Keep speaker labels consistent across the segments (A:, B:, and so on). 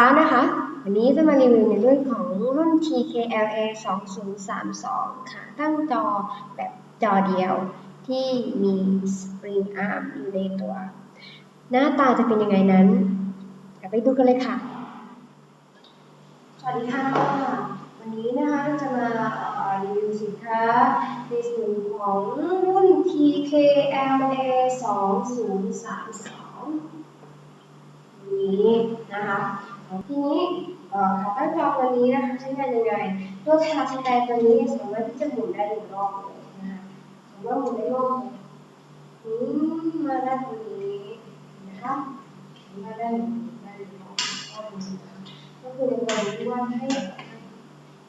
A: ค่ะนะคะวันนี้จะมารีวิวในเรื่องของรุ่น TKLA 2032 ค่ะ ตั้งจอแบบจอเดียวที่มี Spring Arm อยู่ในตัว หน้าตาจะเป็นยังไงนั้นไปดูกันเลยค่ะ สวัสดีค่ะ วันนี้นะคะจะมารีวิวสินค้าในส่วนของรุ่น TKLA 2032 นี้นะคะ ทีนี้ขาตั้งจอตัวนี้นะคะใช้งานยังไงตัวชาร์จแดตัวนี้สามารถที่จะหมุนได้หนึ่งรอบเลยนะคะสามารถหมุนได้รอบหมุนมาด้านตรงนี้นะคะมาด้านนึ่งด้านหนึ่งรอบรอหนึ่งนะคะก็คือในกรณีที่ว่าให้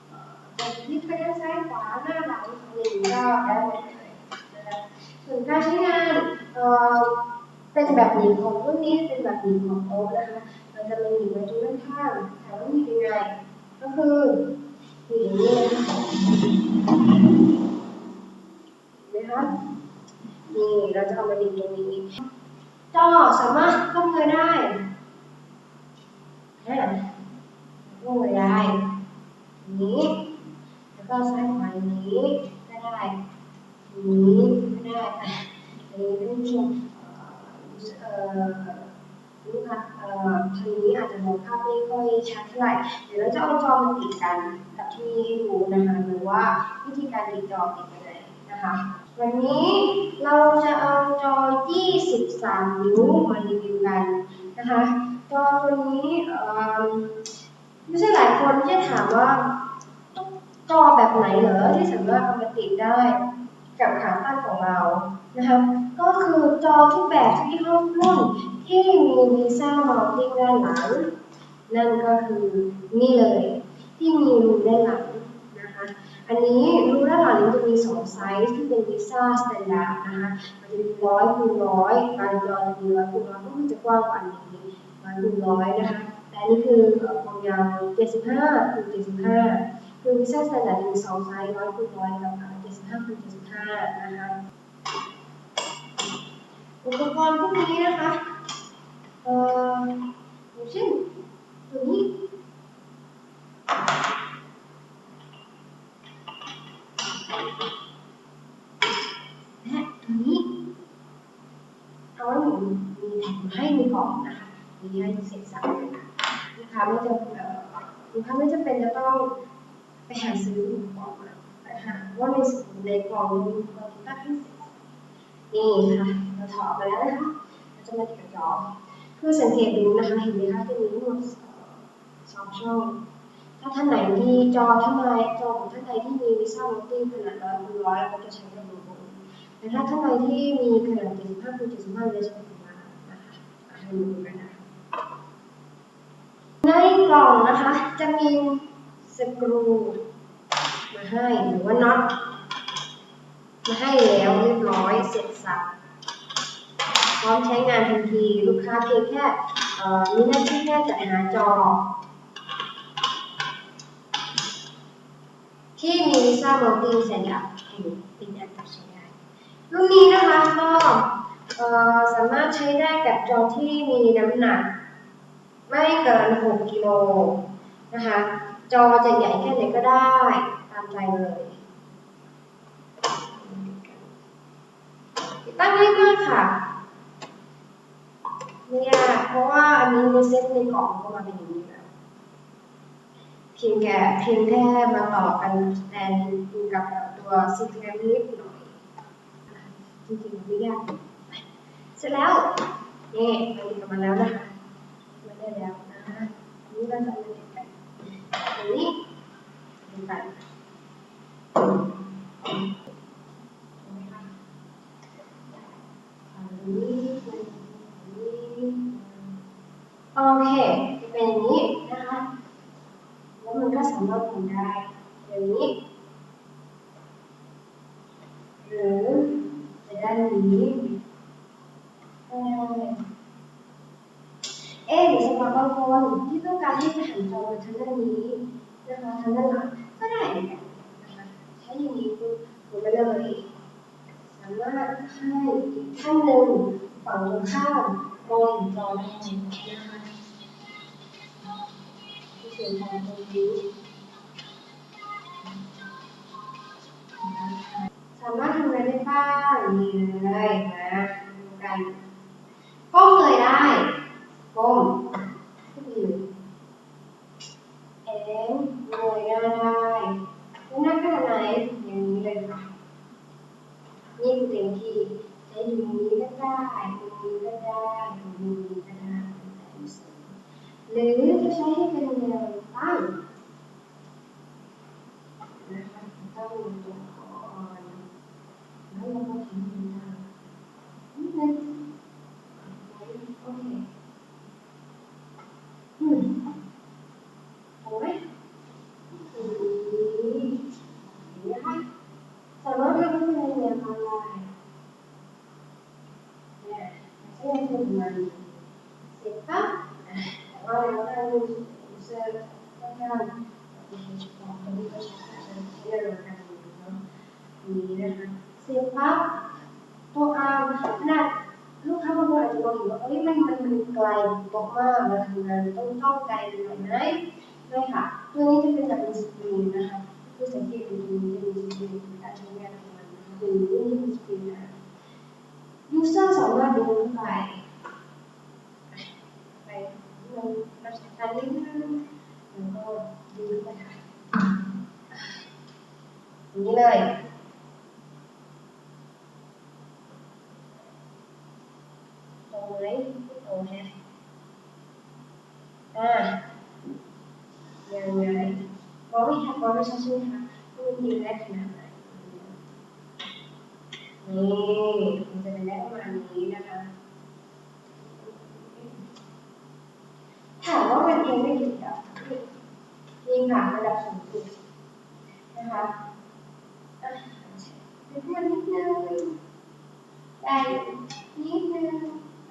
A: เอ่อจะพลิกไปด้านซ้ายขวาหน้าหลังอะไรอย่งนี้ก็ได้หมดเลยนะคะส่วนการใช้งานเออเป็นแบบหนีบของรุ่นนี้เป็นแบบหนีบของโต๊ะนะคะ จะมาหนีบไว้ตรงด้านข้างถามว่าหนียังไงก็คือหนีบอย่างนี้นะคะเห็นไหมคะนี่เราจะเอามาหนีตรงนี้จอสามารถก้มเงยได้ฮะก้มเงยได้นี้แล้วก็ซ้ายขวาอย่างนี้ก็ได้นี้ก็ได้อันนี้ท่านผู้ชมเอ่อ ลูกค้าเอ่อทางนี้อาจจะมองภาพไม่ค่อยชัดเท่าไหร่เดี๋ยวเราจะเอาจอมาติดกันกับที่ให้ดูนะคะหรือว่าวิธีการติดจอติดยังไงนะคะ วันนี้เราจะเอาจอ 23 นิ้วมารีวิวกันนะคะจอตัวนี้เอ่อไม่ใช่หลายคนที่จะถามว่าจอแบบไหนเหรอที่สามารถเอามาติดได้กับขาตั้งของเรานะคะก็คือจอทุกแบบทุกยี่ห้อรุ่น ที่มีวีซ่ามอลติ้งด้านหลัง นั่นก็คือนี่เลยที่มีรูด้านหลังนะคะ อันนี้รูด้านหลังนี้จะมีสองไซส์ที่เป็นวีซ่าสแตนดาร์ดนะคะมันจะมีร้อยคูณร้อยบางจอจะมีร้อยคูณร้อยก็คือจะกว้างกว่านี้ร้อยคูณร้อยนะคะแต่นนี้คือความยาว75คูณ75คือวีซ่าสแตนดาร์ดมีสองไซส์ร้อยคูณร้อยกับ75คูณ75นะคะอุปกรณ์พวกนี้นะคะ เอ่ออย่างเช่นตัวนี้และตัวนี้เอาไว้หมุนมีแถมให้ในกล่องนะคะมีให้เสร็จสับเลยค่ะลูกค้าไม่จำเอ่อลูกค้าไม่จำเป็นจะต้องไปหาซื้ออุปกรณ์มานะคะว่าในในกล่องมีอุปกรที่ตั้งให้เสร็จนี่ค่ะเราถอดมาแล้วนะคะเราจะมาติดกับจอ เพื่อสังเกตดูนะคะเห็นไหมคะจะมีทั้งหมดสองช่อง ถ้าท่านไหนมีจอท่านใดจอของท่านใดที่มีวิซ่าโมติ้งขนาดร้อยคูณร้อยเราจะใช้กระดูกบนแต่ถ้าท่านใดที่มีขนาด75คูณ75เราจะใช้ประมาณนะคะให้ดูกันนะคะในกล่องนะคะจะมีสกรูมาให้หรือว่าน็อตมาให้แล้วเรียบร้อยเสร็จสับ พร้อมใช้งานทันที ลูกค้าเพียงแค่มีหน้าที่แค่จัดหาจอ ที่มีลิซ่ามัลติเซ็นดับเป็นอันดับใช้ได้รุ่นนี้นะคะก็สามารถใช้ได้กับจอที่มีน้ำหนัก ไม่เกิน 6 กิโลนะคะจอจะใหญ่แค่ไหนก็ได้ตามใจเลยตั้งง่ายมากค่ะไม่ยากเพราะว่าอั นนี้ในเซ็ตในกล่องก็มาเป็นอย่างนี้แล้วเพียงแค่เพียงแค่มาต่อกันแทนกับตัวซีเครมนิดหน่อยจริงๆไม่ยากเสร็จแล้วนี่มันติดกันมาแล้วนะคะมาได้แล้วนะนนี้เราจะ โอเคจะเป็นอย่างนี้นะคะ แล้วมันก็สามารถทำได้อย่างนี้ หรือจะด้านนี้ก็ได้เอ๊ะหรือสำหรับบางคนที่ต้องการให้จะหันจอมาทางด้านนี้นะคะทางด้านหลังก็ได้เหมือนกันนะคะใช้อย่างนี้ปุ๊บหมุนไปเลยสามารถให้อีกท่านหนึ่งฝั่งตรงข้าม มองเห็นจอได้นะคะเขียนของตรงยูสามารถทำอะไรได้บ้างนี่เลยนะดูกันก้มเลยได้ก้มขึ้นอยู่เอ็นเงยหน้าได้แล้วหน้าขนาดไหนอย่างนี้เลยค่ะ นี่คือเต็มที่ใช้อยู่นี้ก็ได้ตรงนี้ก็ได้ตรงนี้ก็ได้หรือจะใช้ให้เป็นแนวตั้งนะคะตั้งอยู่ตรงคออ่อนแล้วเราก็ทิ้งมันได้นิดนึงโอเคอืมเอาไหมอืมเห็นไหมคะ สามารถเลือกให้เป็นแนวออนไลน์เนี่ยใช้งานเป็นมันเสร็จปั๊บแต่ว่าเราต้องเสื้อข้างล่างที่เฉพาะคนที่เขาใช้ใช้ในโรงงานเนาะนี้นะคะ เสร็จปั๊บตัวอาร์มขนาดลูกค้าบางคนอาจจะมองเห็นว่าเอ้ยมันมันมันไกลตัวมากเราทำงานต้องต้องไกลหน่อยไหมไม่ค่ะตัวนี้จะเป็นแบบเป็นสกรีนนะคะคือสังเกตดูตรงนี้จะมีสกรีนการใช้งานของมันหรือไม่มีสกรีนนะยูเซอร์สามารถดูไปไปลงราใช้การนิดนึงแล้วก็ดูไปค่ะอย่างนี้เลยต รงไหมตรงแฮะอ่ายังไงเพราะไม่ทันเพราะไม่ใช่ใช่ไหมคะว่ามันยิงได้ขนาดไหนนี่มันจะเป็นได้ประมาณนี้นะคะถามว่ามันเองไม่ถึงกับยิงค่ะระดับสูงสุด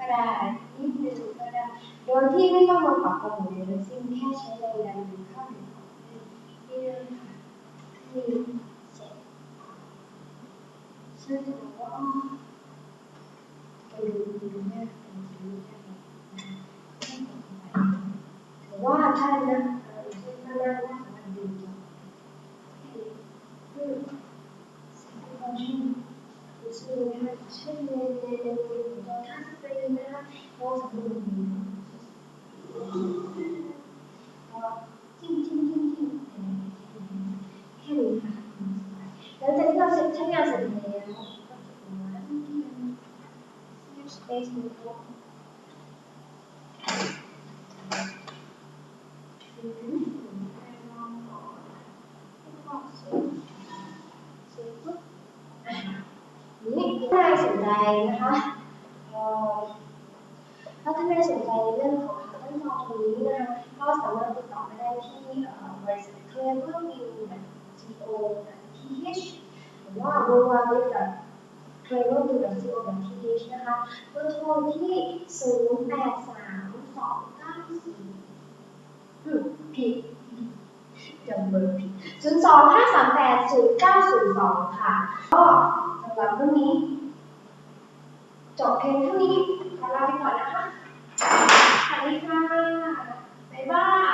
A: ก็ได้นิดนึงก็ได้ โดยที่ไม่ต้องมาปรับปรุงเลยทั้งสิ้นแค่ใช้แรงดันดึงเข้าดึงออกนี่เลยค่ะนี่เสร็จซึ่งจะบอกว่าอ๋อไปดูดูเนี่ยเป็นจริงใช่ไหมถือว่าถ้านะเออเช่นถ้าหน้าหน้าสามารถดึงจบอืมเสร็จแล้วก็ช่วยดูซึ่งนะคะช่วยในในในตัวท่าสปริงนะคะก็สำหรับนี้ก็จิ้มจิ้มจิ้มจิ้ม แค่นี้ค่ะแล้วจากที่เราเสร็จใช้งานเสร็จแล้วก็จะมาที่มัน space มันก็ถึงให้ลองก่อ นแล้วก็เสร็จเสร็จปุ๊บอ่น่าสนใจนะคะเออถ้าท่านใดสนใจในเรื่องของขั้นตอนตรงนี้นะก็สามารถติดต่อมาได้ที่เอ่อบริษัทเคลเวอร์มิว co th หรือว่า www c l a v e r c o th นะคะเบอร์โทรที่ 0 8 3 2 9 4อืม ผิดจำเบอร์ผิดศูนย์สองห้าสามแปดศูนย์เก้าศูนย์สองค่ะ ก็สำหรับเรื่องนี้ จบเพลงเท่านี้ ขอลาไปก่อนนะคะสวัสดีค่ะ บ๊ายบาย